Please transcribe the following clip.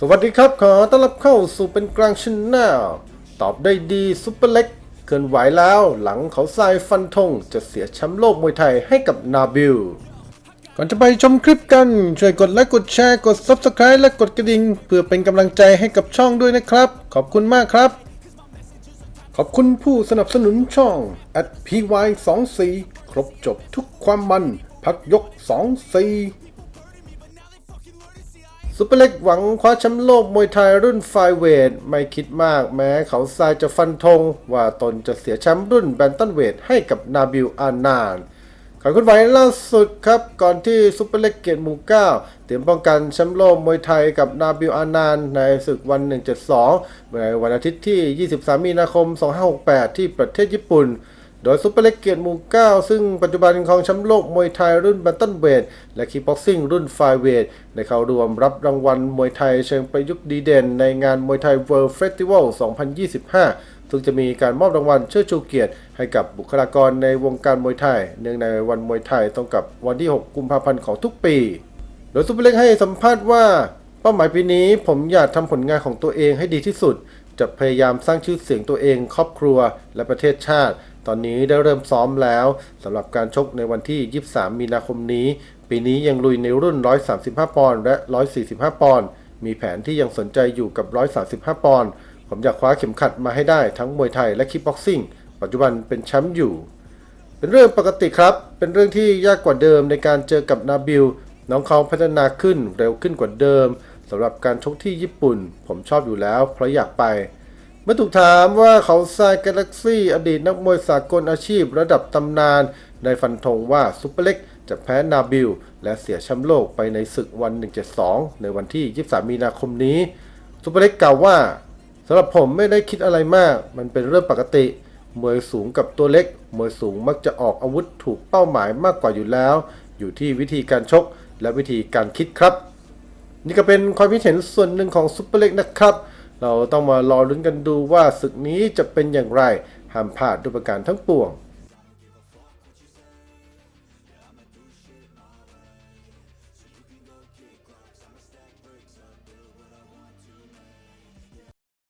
สวัสดีครับขอต้อนรับเข้าสู่เป็นกลางชแนลตอบได้ดีซุปเปอร์เล็กเกินไหวแล้วหลังเขาทรายฟันธงจะเสียแชมป์โลกมวยไทยให้กับนาบิล ก่อนจะไปชมคลิปกัน ช่วยกดไลค์กดแชร์กด Subscribe และกดกระดิ่งเพื่อเป็นกำลังใจให้กับช่องด้วยนะครับ ขอบคุณมากครับ ขอบคุณผู้สนับสนุนช่อง @py24 ครบจบทุกความมัน พักยก 24 ซุปเปอร์เล็กหวังคว้าแชมป์โลกมวยไทยรุ่นไฟเวท ไม่คิดมากแม้เขาทรายจะฟันธงว่าตนจะเสียแชมป์รุ่นแบนตันเวทให้กับนาบิลอานานข่าวเคลื่อนไหวล่าสุดครับ ก่อนที่ซุปเปอร์เล็กเกียรติหมู่เก้าเตรียมป้องกันแชมป์โลกมวยไทยกับนาบิลอานานในศึกวัน 172ในวันอาทิตย์ที่ 23 มีนาคม 2568 ที่ประเทศญี่ปุ่น โดยซุปเปอร์เล็กเกียรติมูเก้าซึ่งปัจจุบันของแชมป์โลกมวยไทยรุ่นแบนตันเวทและคีบ็อกซิ่งรุ่นไฟเวทได้เข้ารวมรับรางวัลมวยไทยเชิงประยุกต์ดีเด่น ในงานมวยไทย World Festival 2025 ซึ่งจะมีการมอบรางวัลเชิดชูเกียรติ ให้กับบุคลากรในวงการมวยไทย เนื่องในวันมวยไทยตรงกับวันที่ 6 กุมภาพันธ์ของทุกปี โดยซุปเปอร์เล็กให้สัมภาษณ์ว่าเป้าหมายปีนี้ผมอยากทำผลงานของตัวเองให้ดีที่สุด จะพยายามสร้างชื่อเสียงตัวเอง ครอบครัว และประเทศชาติตอนนี้ได้เริ่มซ้อมแล้วสำหรับการชกในวันที่ 23 มีนาคมนี้ ปีนี้ยังลุยในรุ่น 135 ปอนด์และ 145 ปอนด์มีแผนที่ยังสนใจอยู่กับ 135 ปอนด์ผมอยากคว้าเข็มขัดมาให้ได้ทั้งมวยไทยและคิกบ็อกซิ่งปัจจุบันเป็นแชมป์อยู่ เป็นเรื่องปกติครับ เป็นเรื่องที่ยากกว่าเดิมในการเจอกับนาบิลน้องเขาพัฒนาขึ้นเร็วขึ้นกว่าเดิมสำหรับการชกที่ญี่ปุ่น ผมชอบอยู่แล้วเพราะอยากไป มื่อถูกถามว่าเขาทรายกาแล็กซี่อดีตนักมวยสากลอาชีพระดับตำนาน ในฟันธงว่าซุปเปอร์เล็กจะแพ้นาบิล และเสียแชมป์โลกไปในศึกวัน 172 ในวันที่ 23 มีนาคมนี้ ซุปเปอร์เล็กกล่าวว่าสำหรับผมไม่ได้คิดอะไรมาก มันเป็นเรื่องปกติ มวยสูงกับตัวเล็ก มวยสูงมักจะออกอาวุธถูกเป้าหมายมากกว่าอยู่แล้ว อยู่ที่วิธีการชกและวิธีการคิดครับ นี่ก็เป็นความคิดเห็นส่วนหนึ่งของซุปเปอร์เล็กนะครับ เราต้องมารอลุ้นกันดูว่าศึกนี้จะเป็นอย่างไรห้ามพลาดด้วยประการทั้งปวง